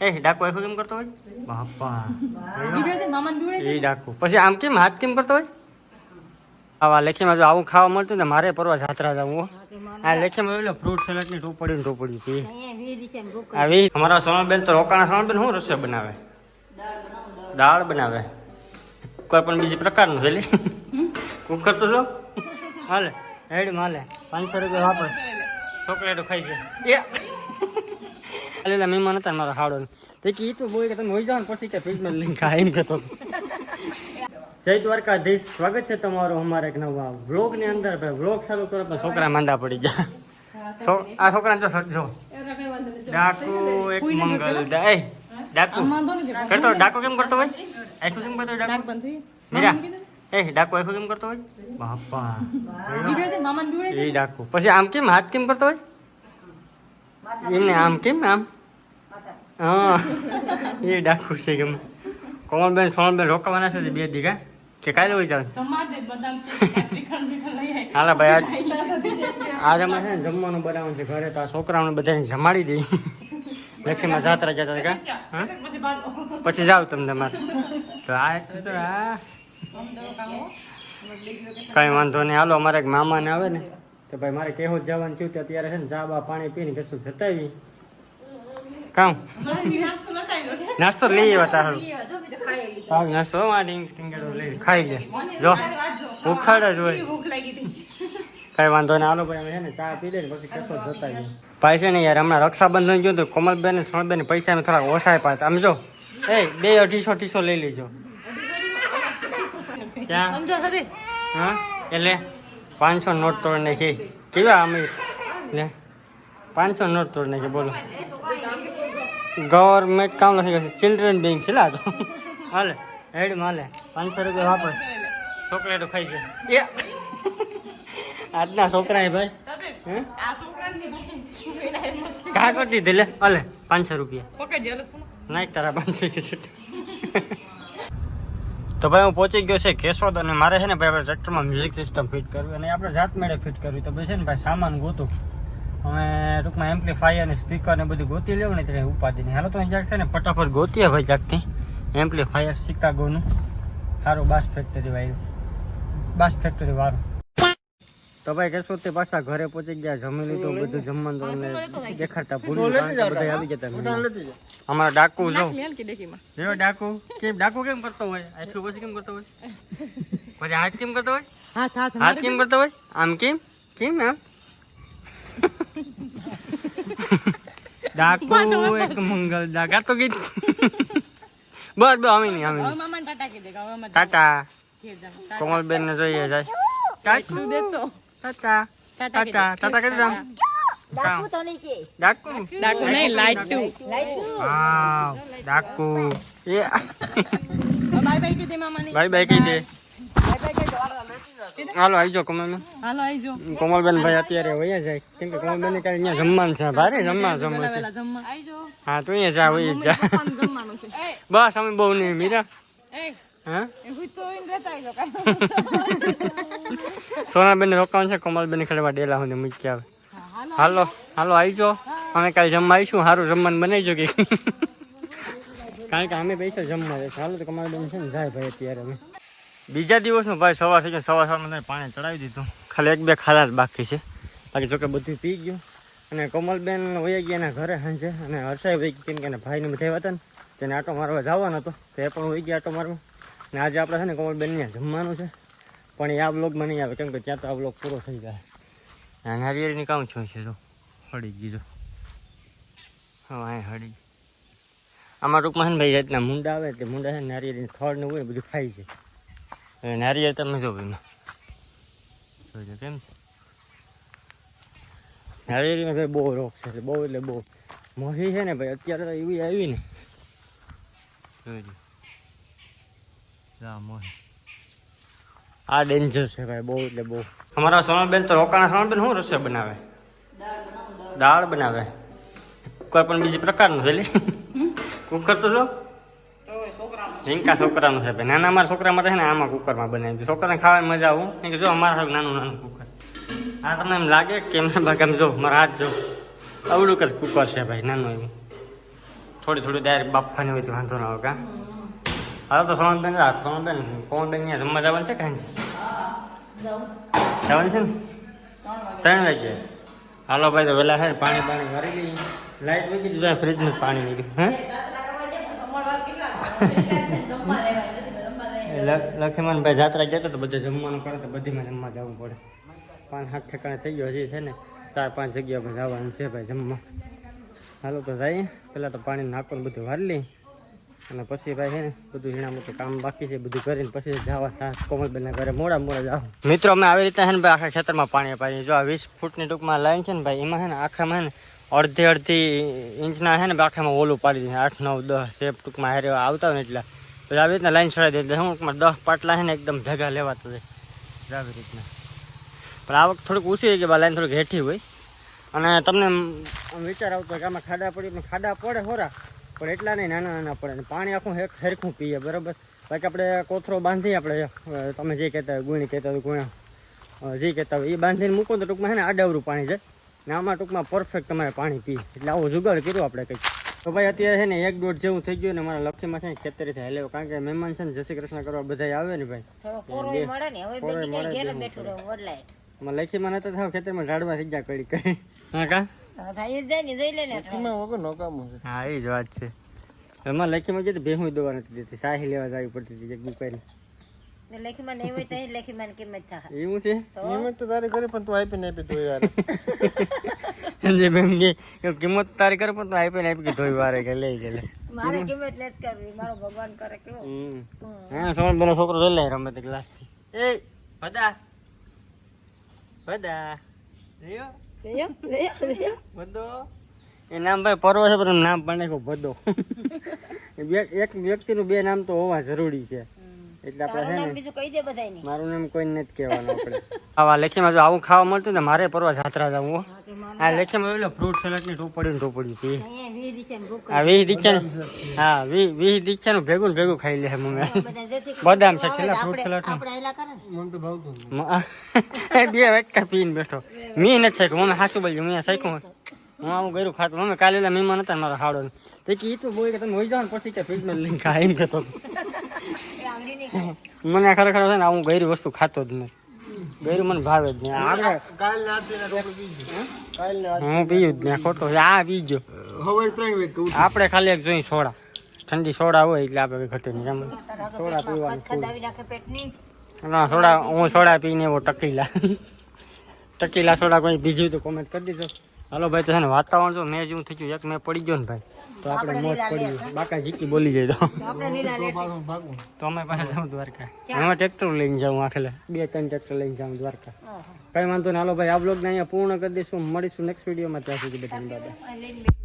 એ ડાકુ આખું કેમ કરતો હોય? બાપા. એ ડાકુ. પછી આમ કેમ હાથ કેમ કરતો હોય? આવા લેખીમાં જો આવું ખાવા મળતું ને મારે પરવા જાત્રા જવું હો. આ લેખીમાં એટલે ફ્રૂટ સલાડની ટોપડી ટોપડી પી આવી અમારા સોનલબેન તો રોકાણા સોનલબેન શું રસોઈ બનાવે? દાળ બનાવે. કુકર પણ બીજી પ્રકારનું છે લે કુકર તો જો. હાલે હેડ માલે. પાંચસો રૂપિયા વાપર. ચોકલેટો ખાઈ છે. અલેલા મહેમાન હતા મારા હાડો તે કે તો બોય કે તમે હોઈ જાઓ ને પછી કે ફ્રીજમાં લઈને ખાઈ એમ કહેતો. હતો. જય દ્વારકાધીશ. સ્વાગત છે તમારું અમારા એક નવા વ્લોગની અંદર. ભાઈ વ્લોગ ચાલુ કરો પણ છોકરા માંદા પડી ગયા. આ છોકરાને જો જો. ડાકુ એક મંગલ દા- એ ડાકુ. કરતો ડાકુ કેમ કરતો હોય? આખું કેમ કરતો હોય ડાકુ? મીરા. એ ડાકુ આખું કેમ કરતો હોય? બાપા. એ ડાકુ. પછી આમ કેમ હાથ કેમ કરતો હોય? એને આમ કેમ આમ? હા. એ ડાકુ છે ગમે. કોમલબેન સોનલબેન રોકાવાના છે બે દીઘા. કે કાલે હોય ચાલે. હાલા ભાઈ આજ આજ અમારે છે ને જમવાનું બનાવવાનું છે ઘરે તો આ છોકરાઓને બધાને જમાડી દઈ. લક્ષ્મીમાં જાત્રા જતા કા? હા? પછી જાવ તમે તમારે. તો આ તો આ કઈ વાંધો નહીં. હાલો અમારે એક મામાને આવે ને. તો ભાઈ મારે કેવું જવાનું થયું તો અત્યારે છે ને ચા બા પાણી પીને કશું જતાવી? કામ? નાસ્તો લઈ આવ્યા તારું. હા નાસ્તો લઈ ખાઈ લે. જો ઉખાડ જ હોય. કઈ વાંધો નહીં આલો ભાઈ અમે છે ને ચા પી લે પછી કશો જતા ભાઈ છે ને યાર હમણાં રક્ષાબંધન ગયું તો કોમલબેન ને સોનલબેન પૈસા અમે થોડા ઓછા પાતા આમ જો એ બે અઢીસો અઢીસો લઈ લેજો. ક્યાં? હા? એટલે પાંચસો નોટ તોડ નાખી. કેવા અમે? લે. પાંચસો નોટ તોડ નાખી બોલો. ગવર્મેન્ટ કામ નથી કરતી ચિલ્ડ્રન બેંક છે લા તો. હાલે, હેડ હાલે પાંચસો રૂપિયા વાપર. ચોકલેટો ખાઈ છે. એ આજના છોકરા હે ભાઈ કા કરતી દે લે, હાલે, પાંચસો રૂપિયા. નાખ તારા પાંચસો કે તો ભાઈ હું પહોંચી ગયો છે કેશોદ અને મારે છે ને ભાઈ આપણે ટ્રેક્ટરમાં મ્યુઝિક સિસ્ટમ ફિટ કરવી અને આપણે જાત મેળે ફિટ કરવી. તો ભાઈ છે ને ભાઈ સામાન ગોતું. અમે ટૂંકમાં એમ્પ્લીફાયર અને સ્પીકર ને બધું ગોતી લેવું ને ત્યાં ઉપાધિ નહીં હાલો તો અહીં છે ને ફટાફટ ગોતીએ ભાઈ ક્યાંકથી. એમ્પ્લીફાયર શિકાગોનું સારું બાસ ફેક્ટરી વાળું. બાસ ફેક્ટરી વાળું. તો ભાઈ થી પાછા ઘરે પહોંચી ગયા. જમી લીધું બધું જમવાનું તમને દેખાડતા ભૂલી બધા આવી ગયા અમારા ડાકુ જો. જો ડાકુ. કેમ? ડાકુ કેમ કરતો હોય? આટલું પછી કેમ કરતો હોય? પછી હાથ કેમ કરતો હોય? હાથ હાથ હાથ કેમ કરતો હોય? આમ કેમ? કેમ આમ? ડાકુ એક મંગલ ડાકા. તો ગીત બસ બસ અમે નહીં અમે ટાટા કે કોમલબેન ને જોઈએ જાય. ટાટા. તું દે. તો ટાટા ટાટા કે. કરી દામ ડાકુ ડાકુ નહીં લાઈટ ટુ હા ડાકુ. એ બાય બાય કે દે મામાને. બાય બાય કહી દે. હાલો આવી કમલબેન. કોમલબેન હાલો આવીજો કોમલબેન ભાઈ અત્યારે વયા જાય. કેમ કે કોમલબેન ને કાંઈ અહીંયા જમવાનું છે. ભારે જમવા જમવા છે. હા તું અહીંયા જા વહી જા. બસ અમે બહુ નહીં મીરા. હા? એ હું તો ઇન રહેતા આઈજો કાઈ સોનાબેન રોકાવાનું છે. કમલબેન ખડવા ડેલા હું મૂકી આવે હાલો હાલો આવીજો અમે કાલે જમવા આવીશું સારું જમવાનું બનાવીજો કે. કારણ કે અમે પૈસા જમવા જઈશું હાલો તો કમલબેન છે ને જાય ભાઈ અત્યારે અમે. બીજા દિવસનું ભાઈ સવાર થઈ ગયો. સવાર સવારમાં પાણી ચડાવી દીધું. ખાલી એક બે ખાલા બાકી છે. બાકી જોકે બધું પી ગયું. અને કમલબેન વહી ગયા એના ઘરે સાંજે. અને હર્ષાઈ વહી કેમ કે એના ભાઈને બધા હતા ને. તેને આટો મારવા જવાનો હતો. તો એ પણ વહી ગયા આટો મારવા. અને આજે આપણે છે ને કોમલબેન ત્યાં જમવાનું છે. પણ એ આ બ્લોગમાં નહીં આવે, કેમ કે ત્યાં તો આ બ્લોગ પૂરો થઈ જાય. અને નારિયેળની કામ છું છે જો. હળી ગીજો હા અહીં હળી. આમાં ટૂંકમાં છે ને ભાઈ, રીતના મુંડા આવે તે મુંડા છે ને નારિયેળની થળ ને હોય બધું ખાય છે. નારિયેળ તમે જો ભાઈ જોજો કેમ? નારિયેળીમાં ભાઈ બહુ રોગ છે બહુ એટલે બહુ. મોહી છે ને ભાઈ અત્યારે તો એવી આવી ને. જોજો જા મોહી. આ ડેન્જર છે ભાઈ બહુ એટલે બહુ. અમારા સોનલબેન તો રોકાણા સોનલબેન શું રસોઈ બનાવે? દાળ બનાવે. કુકર પણ બીજી પ્રકારનું છે કુકર તો જો હિંકા છોકરાનું છે ભાઈ. નાના અમારા છોકરા માટે છે ને આમાં કુકરમાં બનાવી દીધું છોકરાને ખાવા મજા આવું. કેમ કે જો અમારા નાનું નાનું કુકર. આ તમને એમ લાગે કે એમ બાકી જો, મારા હાથ જો. અવડું જ કુકર છે ભાઈ, નાનું એવું. થોડી થોડી ડાયરેક્ટ બાફવાની હોય તો વાંધો ના આવે કા? હાલો તો સોનલબેન રાત કોણ બેન અહીંયા? જમવા જવાનું છે કાંઈ જવાનું છે ને? ત્રણ વાગે હાલો ભાઈ, તો વહેલા છે પાણી પાણી ભરી ગઈ લાઈટ મૂકી દીધું, ફ્રીજમાં પાણી મૂકી હે? લક્ષ્મણભાઈ જાત્રા જતો તો બધે જમવાનું કરે તો બધીમાં જમવા જવું પડે. પાંચ, સાત ઠેકાણે થઈ ગયો હજી છે ને, ચાર, પાંચ જગ્યા જવાનું છે ભાઈ જમવા. હાલો તો જઈએ પહેલાં તો પાણી નાખવાનું બધું વારી લઈ, અને પછી ભાઈ છે ને, બધું ઝીણા મોટું કામ બાકી છે, બધું કરીને પછી જવા ત્યાં કોમલબેનના ઘરે મોડા મોડા જાવ મિત્રો, અમે આવી રીતે છે ને ભાઈ આખા ખેતરમાં પાણી પાડીએ જો આ વીસ ફૂટની ટૂંકમાં લાઈન છે ને ભાઈ, એમાં છે ને આખામાં છે ને અડધી અડધી ઇંચના છે ને આખામાં ઓલું પાડી દીધું આઠ, નવ, દસ સેપ ટૂંકમાં હારે આવતા હોય ને એટલે. પછી આવી રીતના લાઈન ચડાવી દે. એટલે શું ટૂંકમાં દસ પાટલા છે ને એકદમ ભેગા લેવાતા જાય આવી રીતના. પણ આવક થોડીક ઓછી થઈ ગઈ લાઈન થોડીક હેઠી હોય. અને તમને વિચાર આવતો કે આમાં ખાડા પડી ખાડા પડે હોરા, પણ એટલા નહીં નાના નાના પડે. પાણી આખું હેરખું પીએ, બરાબર? બાકી આપણે કોથરો બાંધી આપણે તમે જે કહેતા હોય, ગુણી કહેતા હોય, ગુણા જે કહેતા હોય, એ બાંધીને મૂકો તો ટૂંકમાં છે ને આડાવરું પાણી છે ને આમાં ટૂંકમાં પરફેક્ટ તમારે પાણી પીએ. એટલે આવું જુગાડ કર્યું આપણે કંઈક. તો ભાઈ અત્યારે છે ને એક દોઢ જેવું થઈ ગયું ને મારા લખીમાં છે ને ખેતરેથી હાલ્યો કારણ કે મહેમાન છે ને જય શ્રી કૃષ્ણ કરવા બધા આવે ને ભાઈ. મળે ને હવે ઘેર બેઠું માં લખીમાં નતો થાવ ખેતરમાં ઝાડવા થઈ ગયા કડી કઈ હા કા? થાય જ જાય ને જોઈ લે ને એટલે. હા એ જ વાત છે. એમાં લખીમાં કીધું ભેહું દવા નથી દેતી સાહી લેવા જવી પડતી હતી એક દુકાને ને લેખીમાં નહીં હોય તો લેખીમાં કિંમત થાય એવું છે તો તારે કરે પણ તું આપી ને આપી તું વાર જે બેન કે કિંમત તારી કરે પણ તું આપી ને આપી કે ધોઈ વારે કે લઈ ગયેલે મારે કિંમત નથી કરવી મારો ભગવાન કરે કેવું હા સોન બેનો છોકરો લઈ લે રમે તે ગ્લાસથી એ બધા બધા? બધો એ નામ ભાઈ પર્વ છે પણ નામ પણ નાખ્યું બધો એક વ્યક્તિનું બે નામ તો હોવા જરૂરી છે. એટલે આપણે છે ને બીજું કહી દે બધાયને. મારું નામ કોઈ નથી કહેવાનું આપણે. આવા લેખીમાં જો આવું ખાવા મળતું ને મારે પરવા જાત્રા જવું આ લેખીમાં એટલે ફ્રૂટ સલાડની ટોપડી ને ટોપડી હતી અહીંયા વીસ દીચા આ વીસ દીક્ષા હા વીસનું ભેગું ભેગું ખાઈ લે મમ્મી બદામ છે છેલ્લા ફ્રૂટ સલાડ આપણે હેલા કરે ને. બે વેટકા પીને બેઠો. મી નથી શીખ્યું મમ્મી સાસુ બોલ્યું મેં શીખ્યું હું આવું ગયું ખાતું. મમ્મી કાલે મહેમાન હતા મારા હાડો તે કે ઈ તો બોલ કે તમે હોઈ જાઓ ને પછી કે ફ્રીજમાં લઈને ખાય એમ કહેતો હતો. એ આંગળી નહીં ખાય. મને ખરેખર છે ને હું ગયરી વસ્તુ ખાતો જ નહીં ગયરું મને ભાવે જ નહીં. આગળ હું? પીયું જ નહીં. ખોટો આ પીજો. આપણે ખાલી એક જોઈ સોડા. ઠંડી સોડા હોય એટલે આપણે ઘટે નહીં. એમ. સોડા પીવાનું. ના સોડા હું સોડા પીને એવો ટકીલા. ટકીલા સોડા કોઈ પીધું તો કોમેન્ટ કરી દીધો. હાલો ભાઈ તો છે ને વાતાવરણ જો મેં જેવું થઈ ગયું એક મેં પડી ગયો ને ભાઈ. તો આપણે મોજ પડી ગયું બાકા જીકી બોલી જાય તો. અમે પાછા જાઉં દ્વારકા. અમે ટ્રેક્ટર લઈને જાઉં આખેલે. બે ત્રણ ટ્રેક્ટર લઈને જાઉં દ્વારકા. કઈ વાંધો નહીં. હાલો ભાઈ આ બ્લોગને અહીંયા પૂર્ણ કરી દઈશું. મળીશું નેક્સ્ટ વિડીયોમાં ત્યાં સુધી બધા